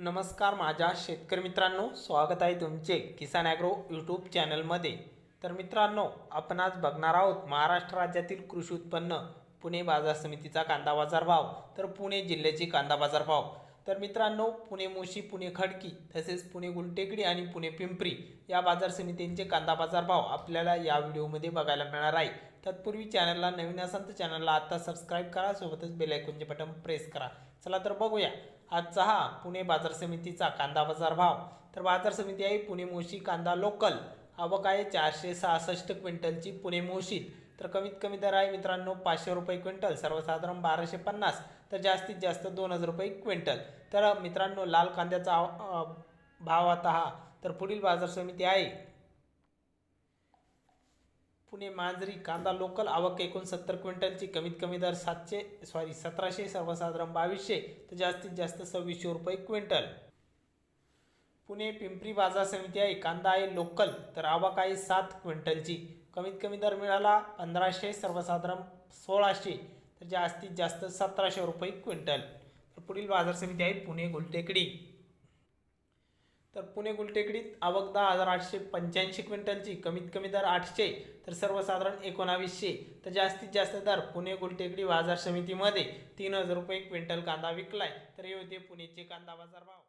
नमस्कार माझ्या शेतकरी मित्रांनो स्वागत आहे तुमचे किसान ॲग्रो यूट्यूब चॅनलमध्ये. तर मित्रांनो आपण आज बघणार आहोत महाराष्ट्र राज्यातील कृषी उत्पन्न पुणे बाजार समितीचा कांदा बाजार भाव तर पुणे जिल्ह्याचे कांदा बाजार भाव. तर मित्रांनो पुणे मोशी पुणे खडकी तसेच पुणे गुलटेकडी आणि पुणे पिंपरी या बाजार समितींचे कांदा बाजार भाव आपल्याला या व्हिडिओमध्ये बघायला मिळणार आहे. तत्पूर्वी चॅनलला नवीन असाल तर चॅनलला आता सबस्क्राईब करा सोबतच बेल आयकॉनचे बटन प्रेस करा. चला तर बघूया. आजचा हा पुणे बाजार समितीचा कांदा बाजार भाव. तर बाजार समिती आहे पुणे मोशी कांदा लोकल. आवक आहे चारशे सहासष्ट क्विंटलची पुणे मोशीत तर कमीत कमी दर आहे मित्रांनो पाचशे रुपये क्विंटल सर्वसाधारण बाराशे पन्नास. तर जास्तीत जास्त दोन हजार रुपये क्विंटल. तर मित्रांनो लाल कांद्याचा भाव आता हा. तर पुढील बाजार समिती आहे पुणे मांजरी कांदा लोकल आवक एकोणसत्तर क्विंटलची कमीत कमी दर सातशे सॉरी सतराशे सर्वसाधारण बावीसशे तर जास्तीत जास्त सव्वीसशे रुपये क्विंटल. पुणे पिंपरी बाजार समिती आहे कांदा आहे लोकल तर आवक आहे सात क्विंटलची. कमीत कमी दर मिळाला पंधराशे सर्वसाधारण सोळाशे तर जास्तीत जास्त सतराशे रुपये क्विंटल. तर पुढील बाजार समिती आहे पुणे गुलटेकडी. तर पुणे गुलटेकडीत आवक दहा हजार आठशे पंच्याऐंशी क्विंटलची कमीत कमी दर आठशे तर सर्वसाधारण एकोणावीसशे. तर जास्तीत जास्त दर पुणे गुलटेकडी बाजार समितीमध्ये तीन हजार रुपये क्विंटल कांदा विकलाय. तर हे होते पुणेचे कांदा बाजार भाव.